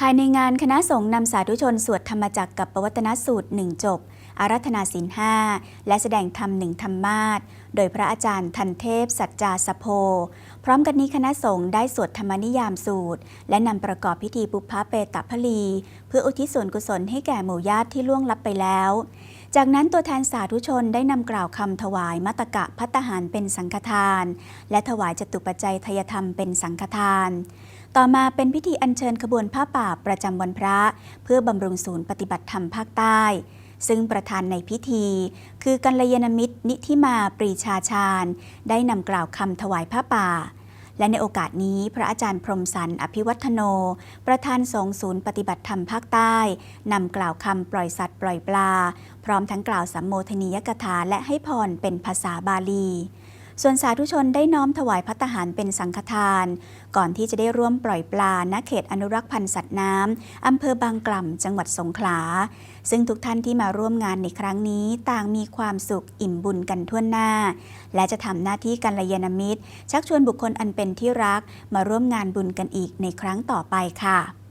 ภายในงานคณะสงฆ์นำสาธุชนสวดธรรมจักรกับปวัตนสูตรหนึ่งจบ อารัธนาศีลห้าและแสดงธรรมหนึ่งธรรมาสโดยพระอาจารย์ทันเทพ สัจจาสโพ พร้อมกันนี้คณะสงฆ์ได้สวดธรรมนิยามสูตร และนำประกอบพิธีปุพพะเปตพลี เพื่ออุทิศส่วนกุศลให้แก่หมู่ญาติที่ล่วงลับไปแล้ว จากนั้นตัวแทนสาธุชนได้นำกล่าวคำถวายมัตตกะพัตหารเป็นสังฆทาน และถวายจตุปัจจัยทยธรรมเป็นสังฆทาน ต่อมาเป็นพิธีอัญเชิญขบวนผ้าป่าประจำวันพระ เพื่อบำรุงศูนย์ปฏิบัติธรรมภาคใต้ ซึ่งประธานในพิธี คือกัลยาณมิตรนิธิมาปรีชาชาญ ได้นำกล่าวคำถวายผ้าป่า และในโอกาสนี้พระอาจารย์พรมสันอภิวัฒโน ประธานสงศูนย์ปฏิบัติธรรมภาคใต้นำกล่าวคำปล่อยสัตว์ปล่อยปลา พร้อมทั้งกล่าวสัมโมทนียกถาและให้พรเป็นภาษาบาลี ส่วนสาธุชนได้น้อมถวายพัตตาหารเป็นสังฆทาน ก่อนที่จะได้ร่วมปล่อยปลาณเขตอนุรักษ์พันธุ์สัตว์น้ำอำเภอบางกล่ำจังหวัดสงขลา ซึ่งทุกท่านที่มาร่วมงานในครั้งนี้ต่างมีความสุขอิ่มบุญกันทั่วหน้า และจะทำหน้าที่กัลยาณมิตร ชักชวนบุคคลอันเป็นที่รักมาร่วมงานบุญกันอีกในครั้งต่อไปค่ะ